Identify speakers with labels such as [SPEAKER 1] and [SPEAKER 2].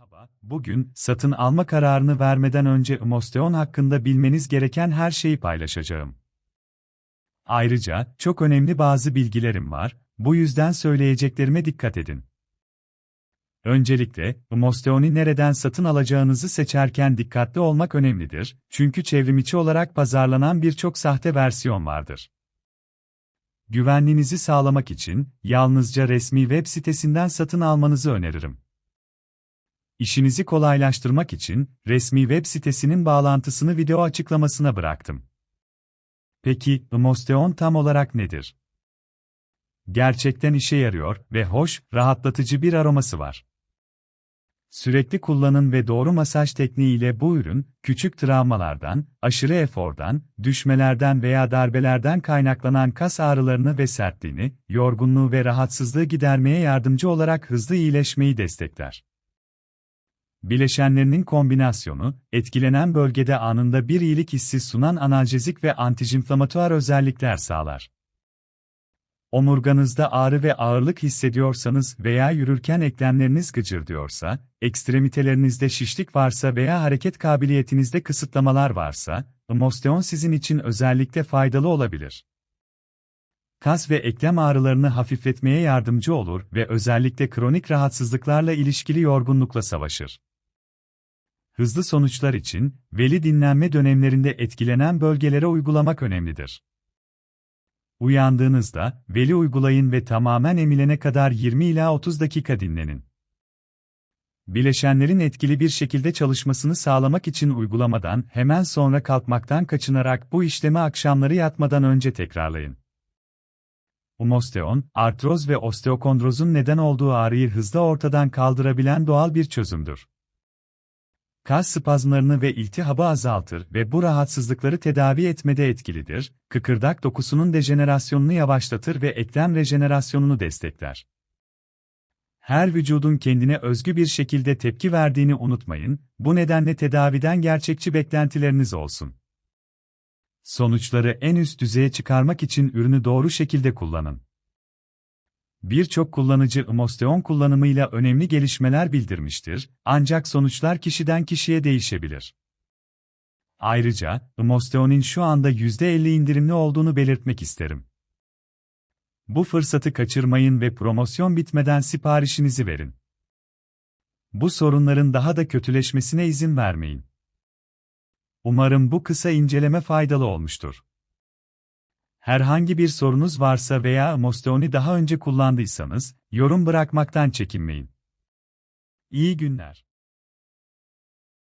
[SPEAKER 1] Merhaba, bugün satın alma kararını vermeden önce Emosteon hakkında bilmeniz gereken her şeyi paylaşacağım. Ayrıca, çok önemli bazı bilgilerim var, bu yüzden söyleyeceklerime dikkat edin. Öncelikle, Emosteon'i nereden satın alacağınızı seçerken dikkatli olmak önemlidir, çünkü çevrimiçi olarak pazarlanan birçok sahte versiyon vardır. Güvenliğinizi sağlamak için, yalnızca resmi web sitesinden satın almanızı öneririm. İşinizi kolaylaştırmak için, resmi web sitesinin bağlantısını video açıklamasına bıraktım. Peki, Emosteon tam olarak nedir? Gerçekten işe yarıyor ve hoş, rahatlatıcı bir aroması var. Sürekli kullanın ve doğru masaj tekniğiyle bu ürün, küçük travmalardan, aşırı efordan, düşmelerden veya darbelerden kaynaklanan kas ağrılarını ve sertliğini, yorgunluğu ve rahatsızlığı gidermeye yardımcı olarak hızlı iyileşmeyi destekler. Bileşenlerinin kombinasyonu, etkilenen bölgede anında bir iyilik hissi sunan analjezik ve antijinflamatuar özellikler sağlar. Omurganızda ağrı ve ağırlık hissediyorsanız veya yürürken eklemleriniz gıcırdıyorsa, ekstremitelerinizde şişlik varsa veya hareket kabiliyetinizde kısıtlamalar varsa, Emosteon sizin için özellikle faydalı olabilir. Kas ve eklem ağrılarını hafifletmeye yardımcı olur ve özellikle kronik rahatsızlıklarla ilişkili yorgunlukla savaşır. Hızlı sonuçlar için, veli dinlenme dönemlerinde etkilenen bölgelere uygulamak önemlidir. Uyandığınızda, veli uygulayın ve tamamen emilene kadar 20 ila 30 dakika dinlenin. Bileşenlerin etkili bir şekilde çalışmasını sağlamak için uygulamadan hemen sonra kalkmaktan kaçınarak bu işlemi akşamları yatmadan önce tekrarlayın. Umosteon, artroz ve osteokondrozun neden olduğu ağrıyı hızla ortadan kaldırabilen doğal bir çözümdür. Kas spazmlarını ve iltihabı azaltır ve bu rahatsızlıkları tedavi etmede etkilidir, kıkırdak dokusunun dejenerasyonunu yavaşlatır ve eklem rejenerasyonunu destekler. Her vücudun kendine özgü bir şekilde tepki verdiğini unutmayın, bu nedenle tedaviden gerçekçi beklentileriniz olsun. Sonuçları en üst düzeye çıkarmak için ürünü doğru şekilde kullanın. Birçok kullanıcı Emosteon kullanımıyla önemli gelişmeler bildirmiştir, ancak sonuçlar kişiden kişiye değişebilir. Ayrıca, Emosteon'in şu anda %50 indirimli olduğunu belirtmek isterim. Bu fırsatı kaçırmayın ve promosyon bitmeden siparişinizi verin. Bu sorunların daha da kötüleşmesine izin vermeyin. Umarım bu kısa inceleme faydalı olmuştur. Herhangi bir sorunuz varsa veya Emosteon'i daha önce kullandıysanız, yorum bırakmaktan çekinmeyin. İyi günler.